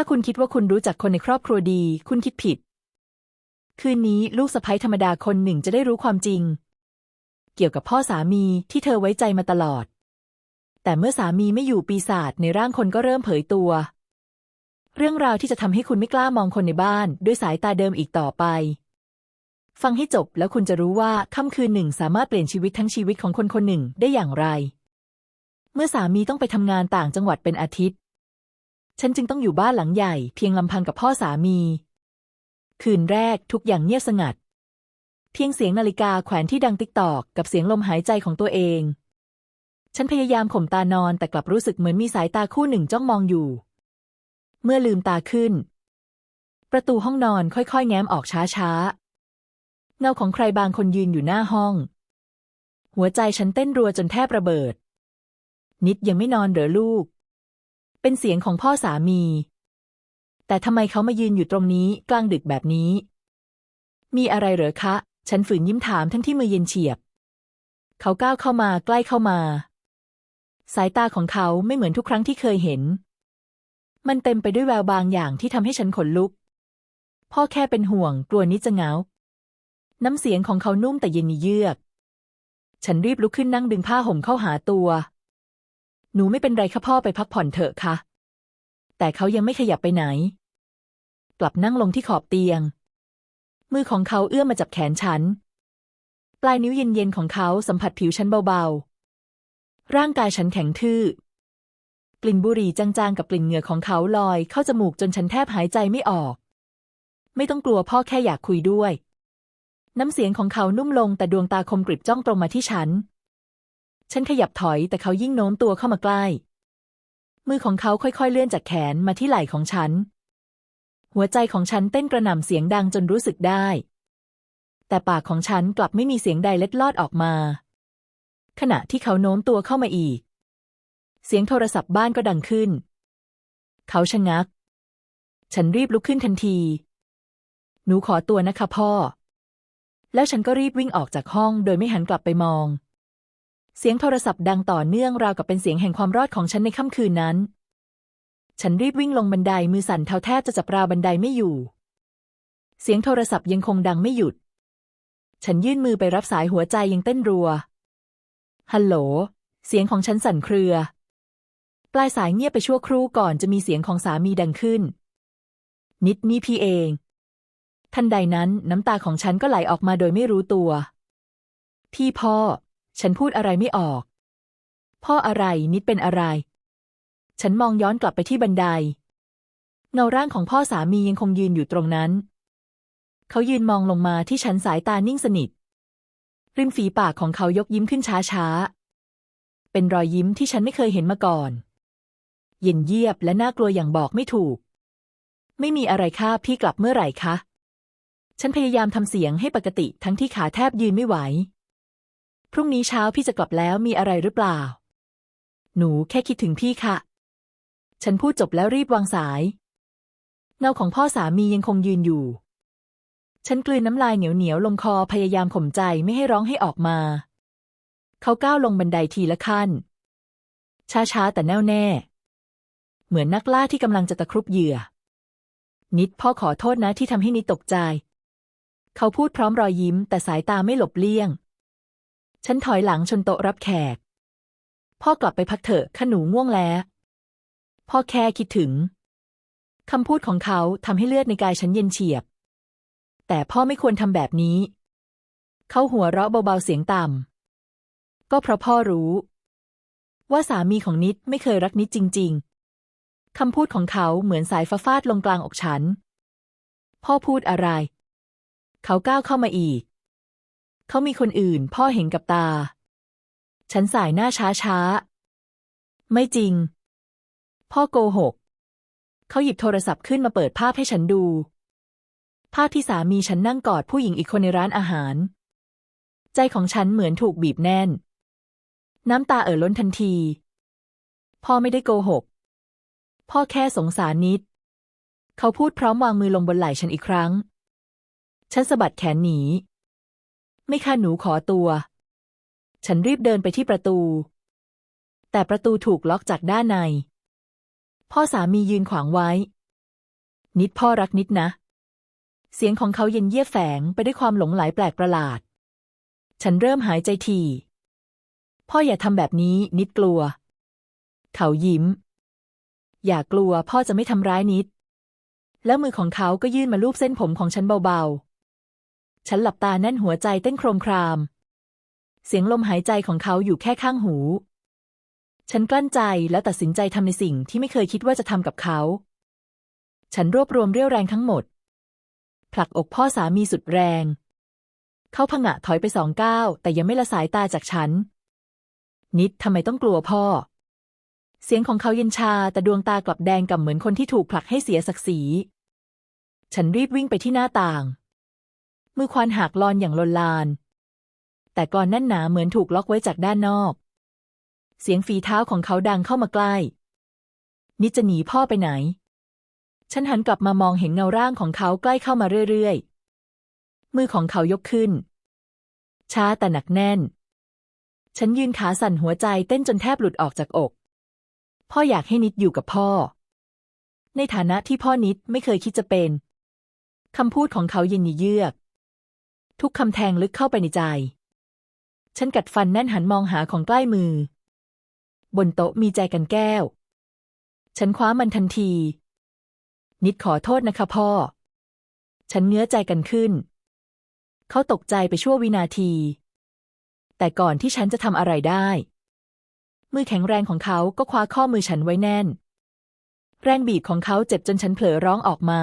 ถ้าคุณคิดว่าคุณรู้จักคนในครอบครัวดี คุณคิดผิด คืนนี้ลูกสะใภ้ธรรมดาคนหนึ่งจะได้รู้ความจริง เกี่ยวกับพ่อสามีที่เธอไว้ใจมาตลอด แต่เมื่อสามีไม่อยู่ปีศาจในร่างคนก็เริ่มเผยตัว เรื่องราวที่จะทำให้คุณไม่กล้ามองคนในบ้าน ด้วยสายตาเดิมอีกต่อไป ฟังให้จบแล้วคุณจะรู้ว่าค่ำคืนหนึ่งสามารถเปลี่ยนชีวิตทั้งชีวิตของคนคนหนึ่งได้อย่างไร เมื่อสามีต้องไปทำงานต่างจังหวัดเป็นอาทิตย์ ฉันจึงต้องอยู่บ้านหลังใหญ่เพียงลำพังกับพ่อสามี คืนแรกทุกอย่างเงียบสงัด เพียงเสียงนาฬิกาแขวนที่ดังติ๊กตอกกับเสียงลมหายใจของตัวเอง ฉันพยายามข่มตานอนแต่กลับรู้สึกเหมือนมีสายตาคู่หนึ่งจ้องมองอยู่ เมื่อลืมตาขึ้น ประตูห้องนอนค่อยๆ แง้มออกช้าๆ เงาของใครบางคนยืนอยู่หน้าห้อง หัวใจฉันเต้นรัวจนแทบระเบิด นิดยังไม่นอนเหรอลูก เป็นเสียงของพ่อสามี แต่ทำไมเขามายืนอยู่ตรงนี้กลางดึกแบบนี้ มีอะไรเหรอคะ ฉันฝืนยิ้มถามทั้งที่มือเย็นเฉียบ เขาก้าวเข้ามาใกล้เข้ามา สายตาของเขาไม่เหมือนทุกครั้งที่เคยเห็น มันเต็มไปด้วยแววบางอย่างที่ทำให้ฉันขนลุก พ่อแค่เป็นห่วงกลัวนิดจะเหงา น้ำเสียงของเขานุ่มแต่เย็นเยือก ฉันรีบลุกขึ้นนั่งดึงผ้าห่มเข้าหาตัว หนูไม่เป็นไรค่ะพ่อไปพักผ่อนเถอะค่ะ แต่เขายังไม่ขยับไปไหน กลับนั่งลงที่ขอบเตียง มือของเขาเอื้อมมาจับแขนฉัน ปลายนิ้วเย็นๆของเขาสัมผัสผิวฉันเบาๆ ร่างกายฉันแข็งทื่อ กลิ่นบุหรี่จางๆ กับกลิ่นเหงื่อของเขาลอยเข้าจมูกจนฉันแทบหายใจไม่ออก ไม่ต้องกลัวพ่อแค่อยากคุยด้วย น้ำเสียงของเขานุ่มลงแต่ดวงตาคมกริบจ้องตรงมาที่ฉัน ฉันขยับถอยแต่เขายิ่งโน้มตัวเข้ามาใกล้ มือของเขาค่อยๆเลื่อนจากแขนมาที่ไหล่ของฉัน หัวใจของฉันเต้นกระหน่ำเสียงดังจนรู้สึกได้ แต่ปากของฉันกลับไม่มีเสียงใดเล็ดลอดออกมา ขณะที่เขาโน้มตัวเข้ามาอีก เสียงโทรศัพท์บ้านก็ดังขึ้น เขาชะงัก ฉันรีบลุกขึ้นทันที หนูขอตัวนะคะพ่อแล้วฉันก็รีบวิ่งออกจากห้องโดยไม่หันกลับไปมอง เสียงโทรศัพท์ดังต่อเนื่องราวกับเป็นเสียงแห่งความรอดของฉันในค่ำคืนนั้น ฉันรีบวิ่งลงบันไดมือสั่นเท้าแทบจะจับราวบันไดไม่อยู่ เสียงโทรศัพท์ยังคงดังไม่หยุด ฉันยื่นมือไปรับสายหัวใจยังเต้นรัว ฮัลโหล เสียงของฉันสั่นเครือ ปลายสายเงียบไปชั่วครู่ก่อนจะมีเสียงของสามีดังขึ้น นิดนี่พี่เอง ทันใดนั้นน้ำตาของฉันก็ไหลออกมาโดยไม่รู้ตัว พี่พ่อ ฉันพูดอะไรไม่ออก พ่ออะไรนิดเป็นอะไร ฉันมองย้อนกลับไปที่บันได เงาร่างของพ่อสามียังคงยืนอยู่ตรงนั้น เขายืนมองลงมาที่ฉันสายตานิ่งสนิท ริมฝีปากของเขายกยิ้มขึ้นช้าๆ เป็นรอยยิ้มที่ฉันไม่เคยเห็นมาก่อน เย็นเยียบและน่ากลัวอย่างบอกไม่ถูก ไม่มีอะไรค่ะพี่กลับเมื่อไหร่คะ ฉันพยายามทำเสียงให้ปกติทั้งที่ขาแทบยืนไม่ไหว พรุ่งนี้เช้าพี่จะกลับแล้วมีอะไรหรือเปล่า หนูแค่คิดถึงพี่ค่ะ ฉันพูดจบแล้วรีบวางสาย เงาของพ่อสามียังคงยืนอยู่ ฉันกลืนน้ำลายเหนียวๆลงคอพยายามข่มใจไม่ให้ร้องให้ออกมา เขาก้าวลงบันไดทีละขั้น ช้าๆแต่แน่วแน่ เหมือนนักล่าที่กำลังจะตะครุบเหยื่อ นิดพ่อขอโทษนะที่ทำให้นิดตกใจ เขาพูดพร้อมรอยยิ้มแต่สายตาไม่หลบเลี่ยง ฉันถอยหลังชนโต๊ะรับแขก พ่อกลับไปพักเถอะขหนูง่วงแล้ว พ่อแค่คิดถึงคำพูดของเขาทำให้เลือดในกายฉันเย็นเฉียบ แต่พ่อไม่ควรทำแบบนี้ เขาหัวเราะเบาๆเสียงต่ำ ก็เพราะพ่อรู้ ว่าสามีของนิดไม่เคยรักนิดจริง ๆคำพูดของเขาเหมือนสายฟ้าฟาดลงกลางอกฉัน พ่อพูดอะไร เขาก้าวเข้ามาอีก เขามีคนอื่น พ่อเห็นกับตา ฉันสายหน้าช้าๆไม่จริง พ่อโกหก เขาหยิบโทรศัพท์ขึ้นมาเปิดภาพให้ฉันดู ภาพที่สามีฉันนั่งกอดผู้หญิงอีกคนในร้านอาหาร ใจของฉันเหมือนถูกบีบแน่น น้ำตาเอ่อล้นทันที พ่อไม่ได้โกหก พ่อแค่สงสารนิด เขาพูดพร้อมวางมือลงบนไหล่ฉันอีกครั้ง ฉันสะบัดแขนหนี ไม่ค่ะหนูขอตัว ฉันรีบเดินไปที่ประตู แต่ประตูถูกล็อกจากด้านใน พ่อสามียืนขวางไว้ นิดพ่อรักนิดนะ เสียงของเขาเย็นเยียแฝงไปด้วยความหลงไหลแปลกประหลาด ฉันเริ่มหายใจทีพ่ออย่าทำแบบนี้นิดกลัว เขายิ้ม อย่ากลัวพ่อจะไม่ทำร้ายนิด แล้วมือของเขาก็ยื่นมาลูบเส้นผมของฉันเบาๆ ฉันหลับตาแน่นหัวใจเต้นโครมคราม เสียงลมหายใจของเขาอยู่แค่ข้างหู ฉันกลั้นใจแล้วตัดสินใจทำในสิ่งที่ไม่เคยคิดว่าจะทำกับเขา ฉันรวบรวมเรี่ยวแรงทั้งหมด ผลักอกพ่อสามีสุดแรง เขาผงะถอยไปสองก้าวแต่ยังไม่ละสายตาจากฉัน นิดทำไมต้องกลัวพ่อ เสียงของเขาเย็นชาแต่ดวงตากลับแดงก่ำเหมือนคนที่ถูกผลักให้เสียศักดิ์ศรี ฉันรีบวิ่งไปที่หน้าต่าง มือควานหักลอนอย่างลนลาน แต่ก่อนแน่นหนาเหมือนถูกล็อกไว้จากด้านนอก เสียงฝีเท้าของเขาดังเข้ามาใกล้ นิดจะหนีพ่อไปไหน ฉันหันกลับมามองเห็นเงาร่างของเขาใกล้เข้ามาเรื่อยๆ มือของเขายกขึ้น ช้าแต่หนักแน่น ฉันยืนขาสั่นหัวใจเต้นจนแทบหลุดออกจากอก พ่ออยากให้นิดอยู่กับพ่อ ในฐานะที่พ่อนิดไม่เคยคิดจะเป็นคำพูดของเขาเย็นเยือก ทุกคำแทงลึกเข้าไปในใจ ฉันกัดฟันแน่นหันมองหาของใกล้มือ บนโต๊ะมีใจกันแก้ว ฉันคว้ามันทันที นิดขอโทษนะคะพ่อ ฉันเงื้อใจกันขึ้น เขาตกใจไปชั่ววินาที แต่ก่อนที่ฉันจะทำอะไรได้ มือแข็งแรงของเขาก็คว้าข้อมือฉันไว้แน่น แรงบีบของเขาเจ็บจนฉันเผลอร้องออกมา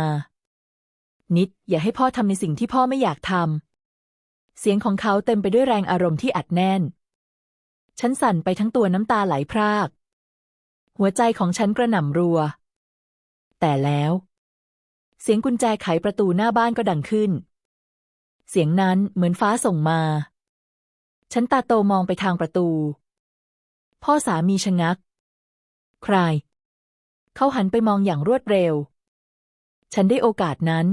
นิดอย่าให้พ่อทำในสิ่งที่พ่อไม่อยากทำ เสียงของเขาเต็มไปด้วยแรงอารมณ์ที่อัดแน่น ฉันสั่นไปทั้งตัวน้ำตาไหลพราก หัวใจของฉันกระหน่ำรัว แต่แล้ว เสียงกุญแจไขประตูหน้าบ้านก็ดังขึ้น เสียงนั้นเหมือนฟ้าส่งมา ฉันตาโตมองไปทางประตู พ่อสามีชะงัก ใคร เขาหันไปมองอย่างรวดเร็ว ฉันได้โอกาสนั้น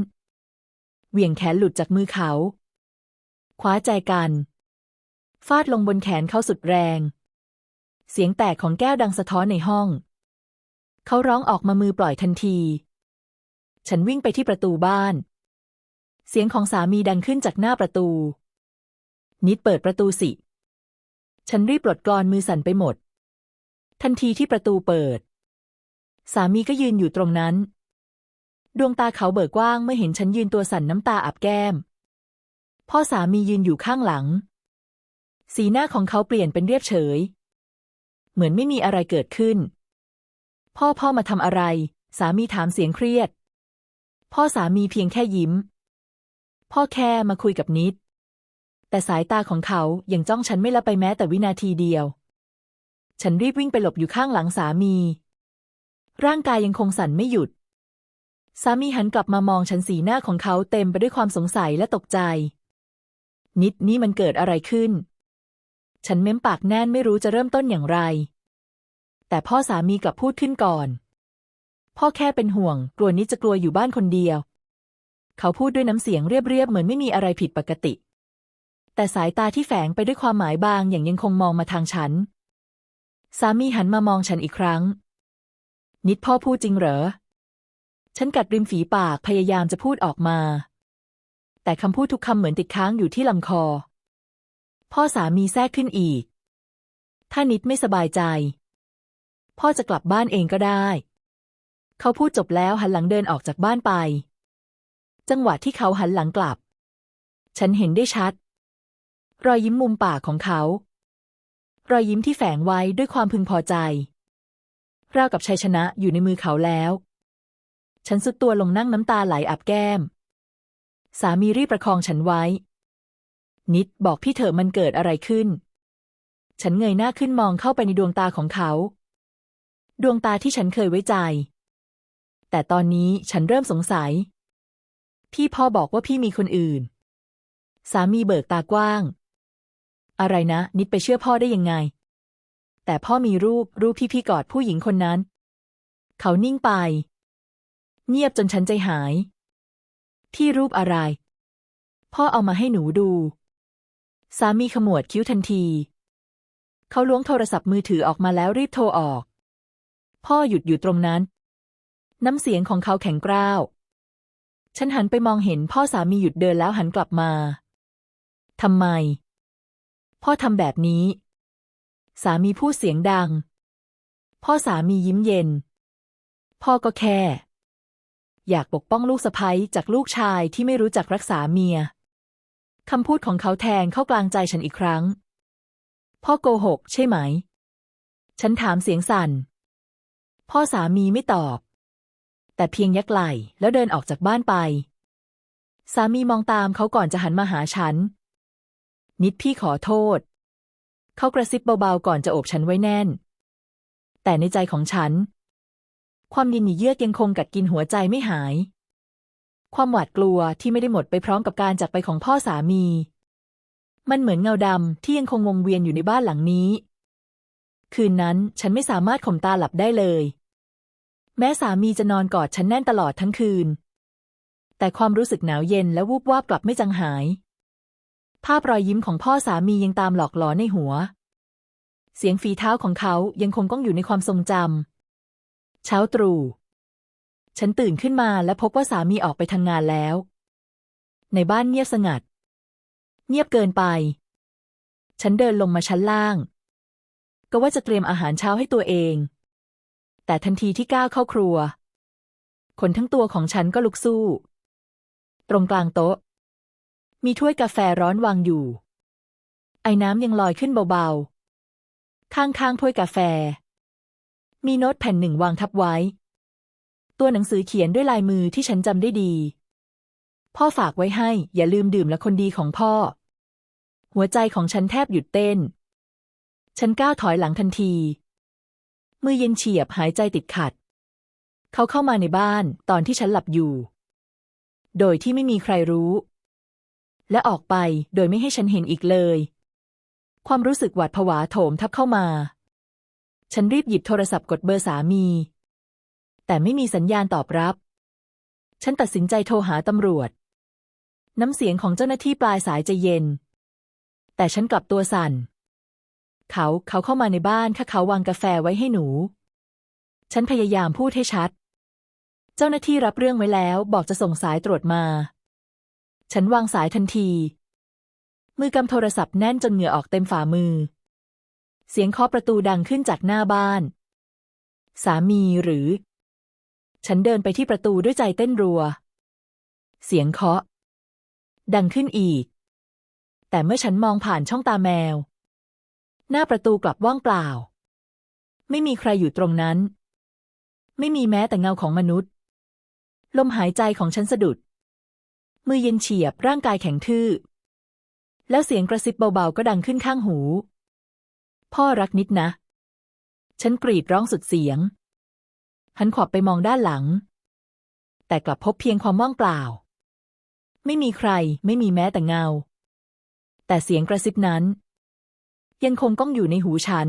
เหวี่ยงแขนหลุดจากมือเขา คว้าใจกัน ฟาดลงบนแขนเขาสุดแรง เสียงแตกของแก้วดังสะท้อนในห้อง เขาร้องออกมามือปล่อยทันที ฉันวิ่งไปที่ประตูบ้าน เสียงของสามีดังขึ้นจากหน้าประตู นิดเปิดประตูสิ ฉันรีบปลดกลอนมือสั่นไปหมด ทันทีที่ประตูเปิด สามีก็ยืนอยู่ตรงนั้น ดวงตาเขาเบิกกว้างเมื่อเห็นฉันยืนตัวสั่นน้ำตาอับแก้ม พ่อสามียืนอยู่ข้างหลัง สีหน้าของเขาเปลี่ยนเป็นเรียบเฉย เหมือนไม่มีอะไรเกิดขึ้น พ่อพ่อมาทำอะไร สามีถามเสียงเครียด พ่อสามีเพียงแค่ยิ้ม พ่อแค่มาคุยกับนิด แต่สายตาของเขายังจ้องฉันไม่ละไปแม้แต่วินาทีเดียว ฉันรีบวิ่งไปหลบอยู่ข้างหลังสามี ร่างกายยังคงสั่นไม่หยุดสามีหันกลับมามองฉันสีหน้าของเขาเต็มไปด้วยความสงสัยและตกใจ นิดนี่มันเกิดอะไรขึ้น ฉันเม้มปากแน่นไม่รู้จะเริ่มต้นอย่างไร แต่พ่อสามีกลับพูดขึ้นก่อน พ่อแค่เป็นห่วง กลัวนิดจะกลัวอยู่บ้านคนเดียว เขาพูดด้วยน้ำเสียงเรียบๆเหมือนไม่มีอะไรผิดปกติ แต่สายตาที่แฝงไปด้วยความหมายบางอย่างยังคงมองมาทางฉัน สามีหันมามองฉันอีกครั้ง นิดพ่อพูดจริงเหรอ ฉันกัดริมฝีปากพยายามจะพูดออกมา แต่คำพูดทุกคำเหมือนติดค้างอยู่ที่ลำคอ พ่อสามีแทรกขึ้นอีก ถ้านิดไม่สบายใจ พ่อจะกลับบ้านเองก็ได้ เขาพูดจบแล้วหันหลังเดินออกจากบ้านไป จังหวะที่เขาหันหลังกลับ ฉันเห็นได้ชัด รอยยิ้มมุมปากของเขา รอยยิ้มที่แฝงไว้ด้วยความพึงพอใจราวกับชัยชนะอยู่ในมือเขาแล้ว ฉันสุดตัวลงนั่งน้ำตาไหลอับแก้ม สามีรีบประคองฉันไว้ นิดบอกพี่เถอะมันเกิดอะไรขึ้น ฉันเงยหน้าขึ้นมองเข้าไปในดวงตาของเขา ดวงตาที่ฉันเคยไว้ใจ แต่ตอนนี้ฉันเริ่มสงสัย พี่พ่อบอกว่าพี่มีคนอื่น สามีเบิกตากว้าง อะไรนะ นิดไปเชื่อพ่อได้ยังไง แต่พ่อมีรูปรูปพี่พี่กอดผู้หญิงคนนั้น เขานิ่งไป เงียบจนฉันใจหาย ที่รูปอะไร พ่อเอามาให้หนูดู สามีขมวดคิ้วทันที เขาล้วงโทรศัพท์มือถือออกมาแล้วรีบโทรออก พ่อหยุดอยู่ตรงนั้น น้ำเสียงของเขาแข็งกร้าว ฉันหันไปมองเห็นพ่อสามีหยุดเดินแล้วหันกลับมา ทำไม พ่อทำแบบนี้ สามีพูดเสียงดัง พ่อสามียิ้มเย็น พ่อก็แค่ อยากปกป้องลูกสะใภ้จากลูกชายที่ไม่รู้จักรักษาเมียคำพูดของเขาแทงเข้ากลางใจฉันอีกครั้ง พ่อโกหกใช่ไหม ฉันถามเสียงสั่น พ่อสามีไม่ตอบ แต่เพียงยักไหล่แล้วเดินออกจากบ้านไป สามีมองตามเขาก่อนจะหันมาหาฉัน นิดพี่ขอโทษ เขากระซิบเบาๆก่อนจะโอบฉันไว้แน่น แต่ในใจของฉัน ความยินหนีเยือกยังคงกัดกินหัวใจไม่หาย ความหวาดกลัวที่ไม่ได้หมดไปพร้อมกับการจากไปของพ่อสามี มันเหมือนเงาดำที่ยังคงวงเวียนอยู่ในบ้านหลังนี้ คืนนั้นฉันไม่สามารถข่มตาหลับได้เลย แม้สามีจะนอนกอดฉันแน่นตลอดทั้งคืน แต่ความรู้สึกหนาวเย็นและวูบวาบกลับไม่จางหาย ภาพรอยยิ้มของพ่อสามียังตามหลอกหลอนในหัว เสียงฝีเท้าของเขายังคงก้องอยู่ในความทรงจำ เช้าตรู่ ฉันตื่นขึ้นมาและพบว่าสามีออกไปทำงงานแล้ว ในบ้านเงียบสงัด เงียบเกินไป ฉันเดินลงมาชั้นล่าง ก็ว่าจะเตรียมอาหารเช้าให้ตัวเอง แต่ทันทีที่ก้าวเข้าครัวคนทั้งตัวของฉันก็ลุกสู้ ตรงกลางโต๊ะ มีถ้วยกาแฟร้อนวางอยู่ ไอ้น้ำยังลอยขึ้นเบาๆ ข้างๆถ้วยกาแฟ มีโน้ตแผ่นหนึ่งวางทับไว้ ตัวหนังสือเขียนด้วยลายมือที่ฉันจำได้ดี พ่อฝากไว้ให้ อย่าลืมดื่มละคนดีของพ่อ หัวใจของฉันแทบหยุดเต้น ฉันก้าวถอยหลังทันที มือเย็นเฉียบหายใจติดขัด เขาเข้ามาในบ้านตอนที่ฉันหลับอยู่ โดยที่ไม่มีใครรู้ และออกไปโดยไม่ให้ฉันเห็นอีกเลย ความรู้สึกหวาดผวาโถมทับเข้ามา ฉันรีบหยิบโทรศัพท์กดเบอร์สามี แต่ไม่มีสัญญาณตอบรับ ฉันตัดสินใจโทรหาตำรวจ น้ำเสียงของเจ้าหน้าที่ปลายสายจะเย็น แต่ฉันกลับตัวสั่น เขาเขาเข้ามาในบ้านถ้าเขาวางกาแฟไว้ให้หนู ฉันพยายามพูดให้ชัด เจ้าหน้าที่รับเรื่องไว้แล้ว บอกจะส่งสายตรวจมา ฉันวางสายทันที มือกำโทรศัพท์แน่นจนเหงื่อออกเต็มฝ่ามือ เสียงเคาะประตูดังขึ้นจากหน้าบ้าน สามีหรือ ฉันเดินไปที่ประตูด้วยใจเต้นรัว เสียงเคาะ ดังขึ้นอีก แต่เมื่อฉันมองผ่านช่องตาแมว หน้าประตูกลับว่างเปล่า ไม่มีใครอยู่ตรงนั้น ไม่มีแม้แต่เงาของมนุษย์ ลมหายใจของฉันสะดุด มือเย็นเฉียบร่างกายแข็งทื่อ แล้วเสียงกระซิบเบาๆก็ดังขึ้นข้างหู พ่อรักนิดนะ ฉันกรีดร้องสุดเสียง หันขวับไปมองด้านหลัง แต่กลับพบเพียงความว่างเปล่า ไม่มีใครไม่มีแม้แต่เงา แต่เสียงกระซิบนั้น ยังคงก้องอยู่ในหูฉัน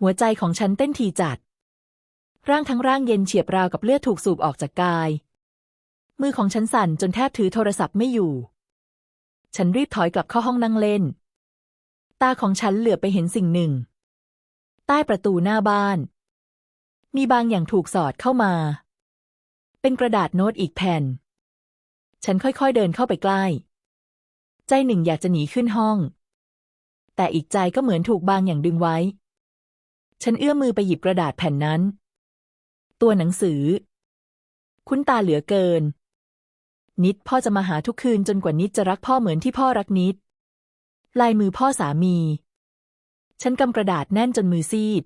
หัวใจของฉันเต้นทีจัด ร่างทั้งร่างเย็นเฉียบราวกับเลือดถูกสูบออกจากกาย มือของฉันสั่นจนแทบถือโทรศัพท์ไม่อยู่ ฉันรีบถอยกลับเข้าห้องนั่งเล่น ตาของฉันเหลือไปเห็นสิ่งหนึ่ง ใต้ประตูหน้าบ้าน มีบางอย่างถูกสอดเข้ามา เป็นกระดาษโน้ตอีกแผ่น ฉันค่อยๆเดินเข้าไปใกล้ ใจหนึ่งอยากจะหนีขึ้นห้อง แต่อีกใจก็เหมือนถูกบางอย่างดึงไว้ ฉันเอื้อมมือไปหยิบกระดาษแผ่นนั้น ตัวหนังสือ คุ้นตาเหลือเกิน นิดพ่อจะมาหาทุกคืนจนกว่านิดจะรักพ่อเหมือนที่พ่อรักนิด ลายมือพ่อสามี ฉันกำกระดาษแน่นจนมือซีด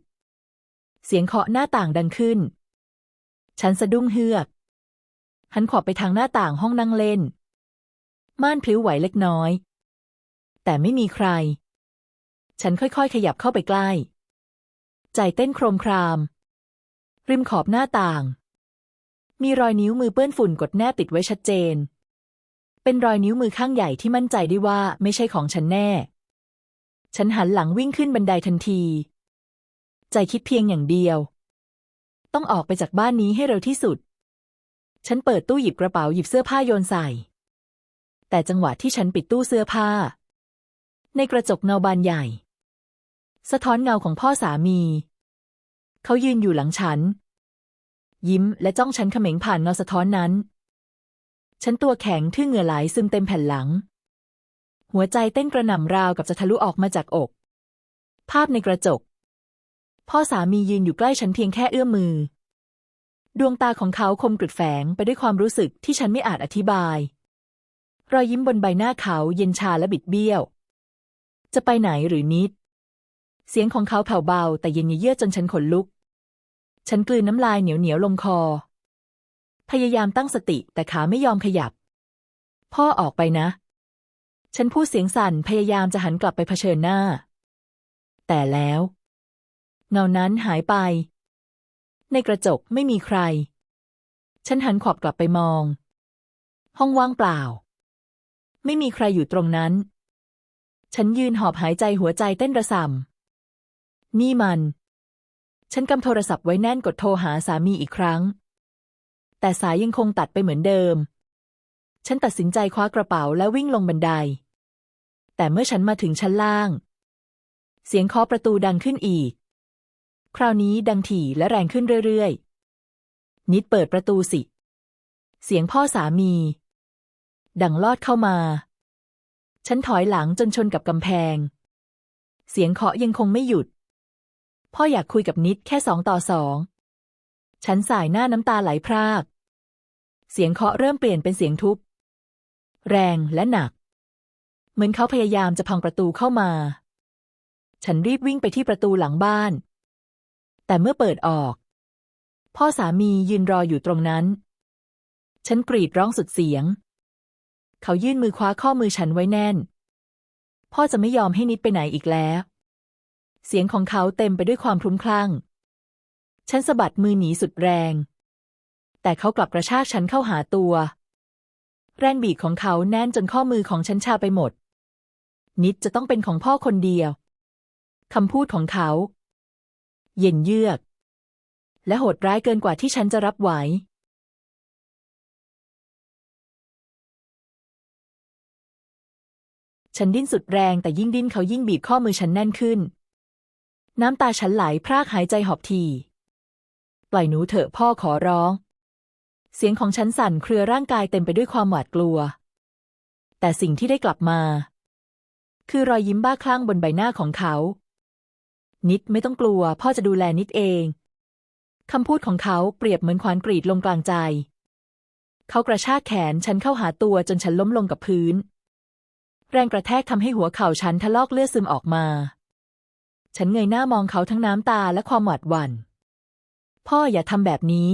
เสียงเคาะหน้าต่างดังขึ้น ฉันสะดุ้งเฮือก หันขอบไปทางหน้าต่างห้องนั่งเล่น ม่านพลิ้วไหวเล็กน้อย แต่ไม่มีใคร ฉันค่อยๆ ขยับเข้าไปใกล้ ใจเต้นโครมคราม ริมขอบหน้าต่าง มีรอยนิ้วมือเปื้อนฝุ่นกดแนบติดไว้ชัดเจน เป็นรอยนิ้วมือข้างใหญ่ที่มั่นใจได้ว่าไม่ใช่ของฉันแน่ ฉันหันหลังวิ่งขึ้นบันไดทันที ใจคิดเพียงอย่างเดียว ต้องออกไปจากบ้านนี้ให้เร็วที่สุด ฉันเปิดตู้หยิบกระเป๋าหยิบเสื้อผ้าโยนใส่ แต่จังหวะที่ฉันปิดตู้เสื้อผ้า ในกระจกเงาบานใหญ่ สะท้อนเงาของพ่อสามี เขายืนอยู่หลังฉัน ยิ้มและจ้องฉันเขม็งผ่านเงาสะท้อนนั้น ฉันตัวแข็งทื่อเหงื่อไหลซึมเต็มแผ่นหลัง หัวใจเต้นกระหน่ำราวกับจะทะลุออกมาจากอก ภาพในกระจก พ่อสามียืนอยู่ใกล้ฉันเพียงแค่เอื้อมมือ ดวงตาของเขาคมกริบแฝงไปด้วยความรู้สึกที่ฉันไม่อาจอธิบาย รอยยิ้มบนใบหน้าเขาเย็นชาและบิดเบี้ยว จะไปไหนหรือนิด เสียงของเขาแผ่วเบาแต่เย็นเยือกจนฉันขนลุก ฉันกลืนน้ำลายเหนียวเหนียวลงคอ พยายามตั้งสติแต่ขาไม่ยอมขยับ พ่อออกไปนะ ฉันพูดเสียงสั่นพยายามจะหันกลับไปเผชิญหน้า แต่แล้ว เงานั้นหายไป ในกระจกไม่มีใคร ฉันหันขวับกลับไปมอง ห้องว่างเปล่า ไม่มีใครอยู่ตรงนั้น ฉันยืนหอบหายใจหัวใจเต้นระส่ำนี่มัน ฉันกำโทรศัพท์ไว้แน่นกดโทรหาสามีอีกครั้ง แต่สายยังคงตัดไปเหมือนเดิม ฉันตัดสินใจคว้ากระเป๋าและวิ่งลงบันได แต่เมื่อฉันมาถึงชั้นล่าง เสียงเคาะประตูดังขึ้นอีก คราวนี้ดังถี่และแรงขึ้นเรื่อยๆ นิดเปิดประตูสิ เสียงพ่อสามี ดังลอดเข้ามา ฉันถอยหลังจนชนกับกำแพง เสียงเคาะยังคงไม่หยุด พ่ออยากคุยกับนิดแค่สองต่อสองฉันสายหน้าน้ำตาไหลพราก เสียงเคาะเริ่มเปลี่ยนเป็นเสียงทุบ แรงและหนัก เหมือนเขาพยายามจะพังประตูเข้ามา ฉันรีบวิ่งไปที่ประตูหลังบ้าน แต่เมื่อเปิดออก พ่อสามียืนรออยู่ตรงนั้น ฉันกรีดร้องสุดเสียง เขายื่นมือคว้าข้อมือฉันไว้แน่น พ่อจะไม่ยอมให้นิดไปไหนอีกแล้ว เสียงของเขาเต็มไปด้วยความพลุ้มคลั่ง ฉันสะบัดมือหนีสุดแรง แต่เขากลับกระชากฉันเข้าหาตัว แรงบีบของเขาแน่นจนข้อมือของฉันชาไปหมด นิดจะต้องเป็นของพ่อคนเดียวคำพูดของเขา เย็นเยือก และโหดร้ายเกินกว่าที่ฉันจะรับไหวฉันดิ้นสุดแรงแต่ยิ่งดิ้นเขายิ่งบีบข้อมือฉันแน่นขึ้น น้ำตาฉันไหลพรากหายใจหอบที ปล่อยหนูเถอะพ่อขอร้อง เสียงของฉันสั่นเครือร่างกายเต็มไปด้วยความหวาดกลัว แต่สิ่งที่ได้กลับมา คือรอยยิ้มบ้าคลั่งบนใบหน้าของเขา นิดไม่ต้องกลัว พ่อจะดูแลนิดเอง คำพูดของเขาเปรียบเหมือนขวานกรีดลงกลางใจ เขากระชากแขนฉันเข้าหาตัวจนฉันล้มลงกับพื้น แรงกระแทกทำให้หัวเข่าฉันทะลอกเลือดซึมออกมา ฉันเงยหน้ามองเขาทั้งน้ำตาและความหวาดหวัน่น พ่ออย่าทำแบบนี้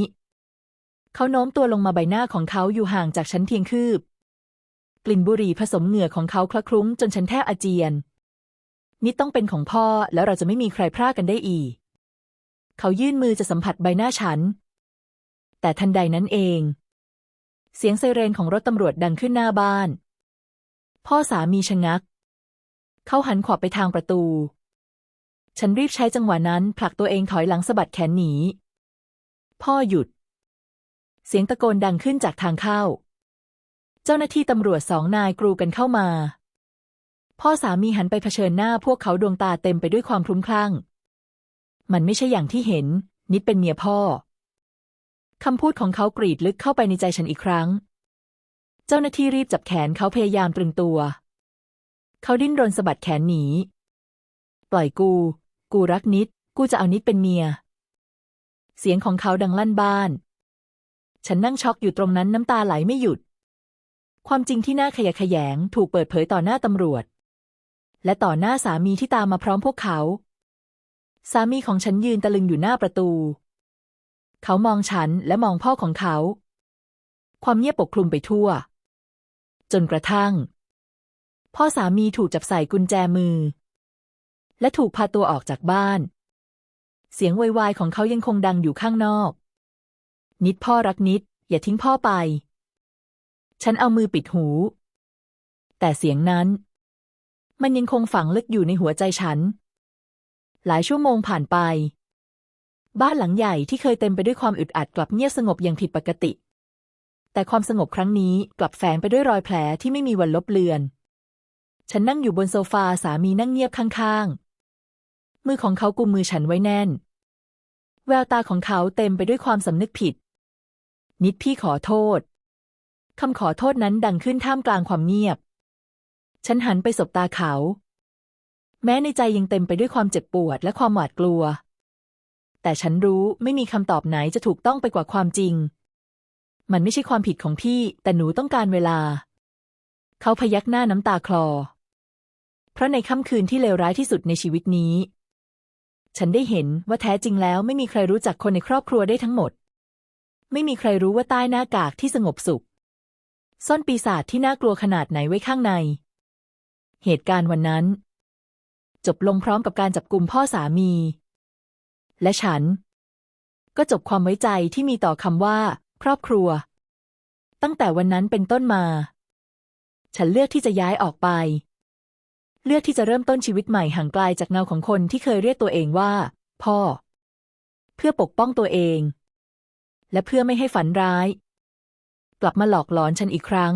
เขาโน้มตัวลงมาใบหน้าของเขาอยู่ห่างจากฉันเพียงคืบ กลิ่นบุหรี่ผสมเหงื่อของเขาคละคลุ้งจนฉันแทบอาเจียน นี่ต้องเป็นของพ่อแล้วเราจะไม่มีใครพรากกันได้อีก เขายื่นมือจะสัมผัสใบหน้าฉัน แต่ทันใดนั้นเอง เสียงไซเรนของรถตำรวจดังขึ้นหน้าบ้าน พ่อสามีชะงัก เขาหันขวับไปทางประตู ฉันรีบใช้จังหวะนั้นผลักตัวเองถอยหลังสะบัดแขนหนี พ่อหยุด เสียงตะโกนดังขึ้นจากทางเข้า เจ้าหน้าที่ตำรวจสองนายกรูกันเข้ามา พ่อสามีหันไปเผชิญหน้าพวกเขาดวงตาเต็มไปด้วยความคลุ้มคลั่ง มันไม่ใช่อย่างที่เห็น นิดเป็นเมียพ่อ คำพูดของเขากรีดลึกเข้าไปในใจฉันอีกครั้ง เจ้าหน้าที่รีบจับแขนเขาพยายามตรึงตัว เขาดิ้นรนสะบัดแขนหนี ปล่อยกู กูรักนิด กูจะเอานิดเป็นเมีย เสียงของเขาดังลั่นบ้าน ฉันนั่งช็อกอยู่ตรงนั้นน้ำตาไหลไม่หยุด ความจริงที่น่าขยะแขยงถูกเปิดเผยต่อหน้าตำรวจ และต่อหน้าสามีที่ตามมาพร้อมพวกเขา สามีของฉันยืนตะลึงอยู่หน้าประตู เขามองฉันและมองพ่อของเขา ความเงียบปกคลุมไปทั่ว จนกระทั่ง พ่อสามีถูกจับใส่กุญแจมือ และถูกพาตัวออกจากบ้าน เสียงววายของเขายังคงดังอยู่ข้างนอก นิดพ่อรักนิด อย่าทิ้งพ่อไป ฉันเอามือปิดหู แต่เสียงนั้น มันยังคงฝังลึกอยู่ในหัวใจฉัน หลายชั่วโมงผ่านไป บ้านหลังใหญ่ที่เคยเต็มไปด้วยความอึดอัดกลับเงียบสงบอย่างผิดปกติ แต่ความสงบครั้งนี้กลับแฝงไปด้วยรอยแผลที่ไม่มีวันลบเลือน ฉันนั่งอยู่บนโซฟาสามีนั่งเงียบข้างๆ มือของเขากุมมือฉันไว้แน่นแววตาของเขาเต็มไปด้วยความสำนึกผิด นิดพี่ขอโทษ คำขอโทษนั้นดังขึ้นท่ามกลางความเงียบ ฉันหันไปสบตาเขา แม้ในใจยังเต็มไปด้วยความเจ็บปวดและความหวาดกลัว แต่ฉันรู้ไม่มีคำตอบไหนจะถูกต้องไปกว่าความจริง มันไม่ใช่ความผิดของพี่ แต่หนูต้องการเวลา เขาพยักหน้าน้ำตาคลอ เพราะในค่ำคืนที่เลวร้ายที่สุดในชีวิตนี้ ฉันได้เห็นว่าแท้จริงแล้วไม่มีใครรู้จักคนในครอบครัวได้ทั้งหมด ไม่มีใครรู้ว่าใต้หน้ากากที่สงบสุข ซ่อนปีศาจที่น่ากลัวขนาดไหนไว้ข้างใน เหตุการณ์วันนั้น จบลงพร้อมกับการจับกลุ่มพ่อสามี และฉัน ก็จบความไว้ใจที่มีต่อคำว่า ครอบครัว ตั้งแต่วันนั้นเป็นต้นมา ฉันเลือกที่จะย้ายออกไป เลือกที่จะเริ่มต้นชีวิตใหม่ห่างไกลจากเงาของคนที่เคยเรียกตัวเองว่า พ่อ เพื่อปกป้องตัวเอง และเพื่อไม่ให้ฝันร้าย กลับมาหลอกหลอนฉันอีกครั้ง